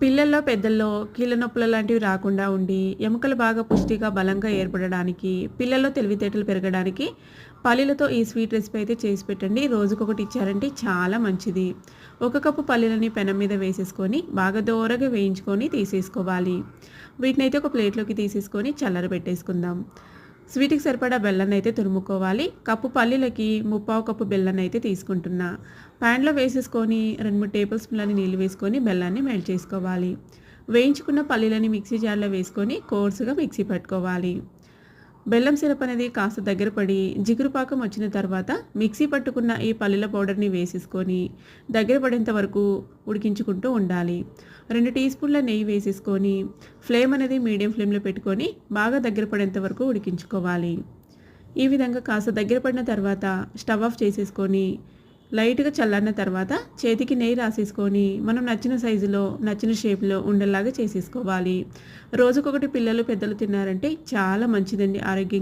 పిల్లల్లో పెద్దల్లో కీళ్ళనొప్పుల లాంటివి రాకుండా ఉండి ఎముకలు బాగా పుష్టిగా బలంగా ఏర్పడడానికి పిల్లల్లో తెలివితేటలు పెరగడానికి పల్లీలతో ఈ స్వీట్ రెసిపీ అయితే చేసి పెట్టండి. రోజుకొకటి ఇచ్చారంటే చాలా మంచిది. ఒక కప్పు పల్లీలని పెనం మీద వేసేసుకొని బాగా దోరగా వేయించుకొని తీసేసుకోవాలి. వీటిని అయితే ఒక ప్లేట్లోకి తీసేసుకొని చల్లర పెట్టేసుకుందాం. స్వీట్కి సరిపడా బెల్లాన్ని అయితే తురుముకోవాలి. కప్పు పల్లీలకి ముప్పావు కప్పు బెల్లాన్ని అయితే తీసుకుంటున్నా. ప్యాన్లో వేసేసుకొని రెండు మూడు టేబుల్ స్పూన్లని నీళ్ళు వేసుకొని బెల్లాన్ని మెల్ట్ చేసుకోవాలి. వేయించుకున్న పల్లీలని మిక్సీ జార్లో వేసుకొని కోర్సుగా మిక్సీ పట్టుకోవాలి. బెల్లం సిరప్ అనేది కాస్త దగ్గర పడి జిగురు పాకం వచ్చిన తర్వాత మిక్సీ పట్టుకున్న ఈ పల్లీల పౌడర్ని వేసేసుకొని దగ్గర పడేంత వరకు ఉడికించుకుంటూ ఉండాలి. రెండు టీ స్పూన్ల నెయ్యి వేసేసుకొని ఫ్లేమ్ అనేది మీడియం ఫ్లేమ్లో పెట్టుకొని బాగా దగ్గర పడేంత వరకు ఉడికించుకోవాలి. ఈ విధంగా కాస్త దగ్గర పడిన తర్వాత స్టవ్ ఆఫ్ చేసేసుకొని లైట్గా చల్లన్న తర్వాత చేతికి నెయ్యి రాసేసుకొని మనం నచ్చిన సైజులో నచ్చిన షేప్లో ఉండేలాగా చేసేసుకోవాలి. రోజుకొకటి పిల్లలు పెద్దలు తిన్నారంటే చాలా మంచిదండి ఆరోగ్యం